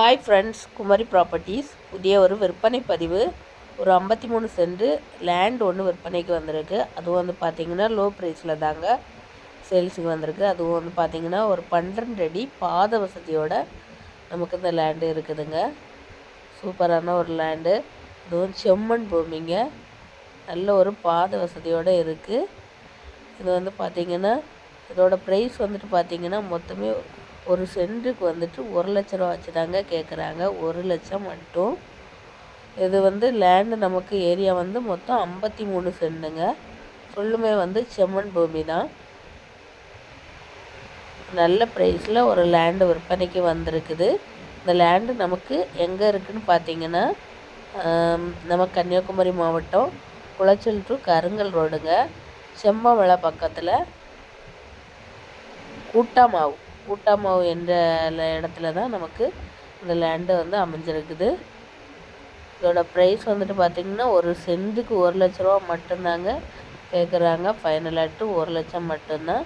Hi friends Kumari properties புதிய ஒரு விற்பனை பதிவு. ஒரு ஐம்பத்தி மூணு சென்ட் லேண்ட் ஒன்று விற்பனைக்கு வந்திருக்கு. அதுவும் வந்து பார்த்திங்கன்னா லோ ப்ரைஸில் தாங்க சேல்ஸுக்கு வந்திருக்கு. அதுவும் வந்து பார்த்திங்கன்னா ஒரு பன்னெண்டு அடி பாத வசதியோட நமக்கு இந்த லேண்டு இருக்குதுங்க. சூப்பரான ஒரு லேண்டு இதுவும் செம்மண் பூமிங்க. நல்ல ஒரு பாத வசதியோடு இருக்குது இது வந்து பார்த்திங்கன்னா இதோட ப்ரைஸ் வந்துட்டு பார்த்திங்கன்னா மொத்தமே ஒரு சென்ட்டுக்கு வந்துட்டு ஒரு லட்ச ரூபா வச்சு தாங்க கேட்குறாங்க ஒரு லட்சம் மட்டும். இது வந்து லேண்டு நமக்கு ஏரியா வந்து மொத்தம் ஐம்பத்தி மூணு சென்ட்டுங்க. ஃபுல்லுமே வந்து செம்மண் பூமி தான். நல்ல ப்ரைஸில் ஒரு லேண்டு விற்பனைக்கு வந்திருக்குது. இந்த லேண்டு நமக்கு எங்கே இருக்குதுன்னு பார்த்தீங்கன்னா நம்ம கன்னியாகுமரி மாவட்டம் குளச்சல் டு கருங்கல் ரோடுங்க செம்மவளை பக்கத்தில் கூட்டமாகும் ஊட்டாமாவு என்ற இடத்துல தான் நமக்கு இந்த லேண்டு வந்து அமைஞ்சிருக்குது. இதோட ப்ரைஸ் வந்துட்டு பார்த்திங்கன்னா ஒரு சென்ட்டுக்கு ஒரு லட்ச ரூபா மட்டும்தாங்க கேட்குறாங்க ஃபைனலாகிட்டு ஒரு லட்சம் மட்டும்தான்.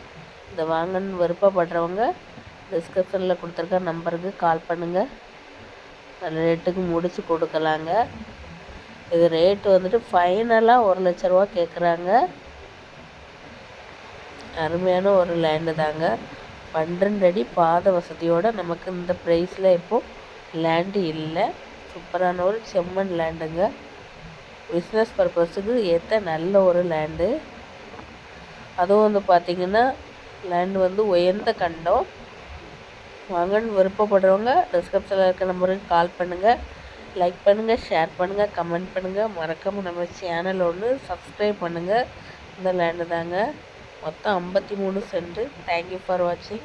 இதை வாங்கன்னு விருப்பப்படுறவங்க டிஸ்கிரிப்ஷனில் கொடுத்துருக்க நம்பருக்கு கால் பண்ணுங்கள் நல்ல ரேட்டுக்கு முடித்து கொடுக்கலாங்க. இது ரேட்டு வந்துட்டு ஃபைனலாக ஒரு லட்ச ரூபா கேட்குறாங்க அருமையான ஒரு லேண்டு தாங்க. பன்னிரெண்டு அடி பாத வசதியோடு நமக்கு இந்த ப்ரைஸில் இப்போது லேண்டு இல்லை. சூப்பரான ஒரு செம்மண் லேண்டுங்க பிஸ்னஸ் பர்பஸுக்கு ஏற்ற நல்ல ஒரு லேண்டு அதுவும் வந்து பார்த்திங்கன்னா லேண்டு வந்து உயர்ந்த கண்டம். வாங்கன்னு விருப்பப்படுறவங்க டிஸ்கிரிப்ஷனில் இருக்க நம்பருக்கு கால் பண்ணுங்கள் லைக் பண்ணுங்கள் ஷேர் பண்ணுங்கள் கமெண்ட் பண்ணுங்கள் மறக்காமல் நம்ம சேனல் ஒன்று சப்ஸ்கிரைப் பண்ணுங்கள் இந்த லேண்டு தாங்க. மொத்தம் ஐம்பத்தி மூணு சென்ட்டு தேங்க்யூ ஃபார் வாட்சிங்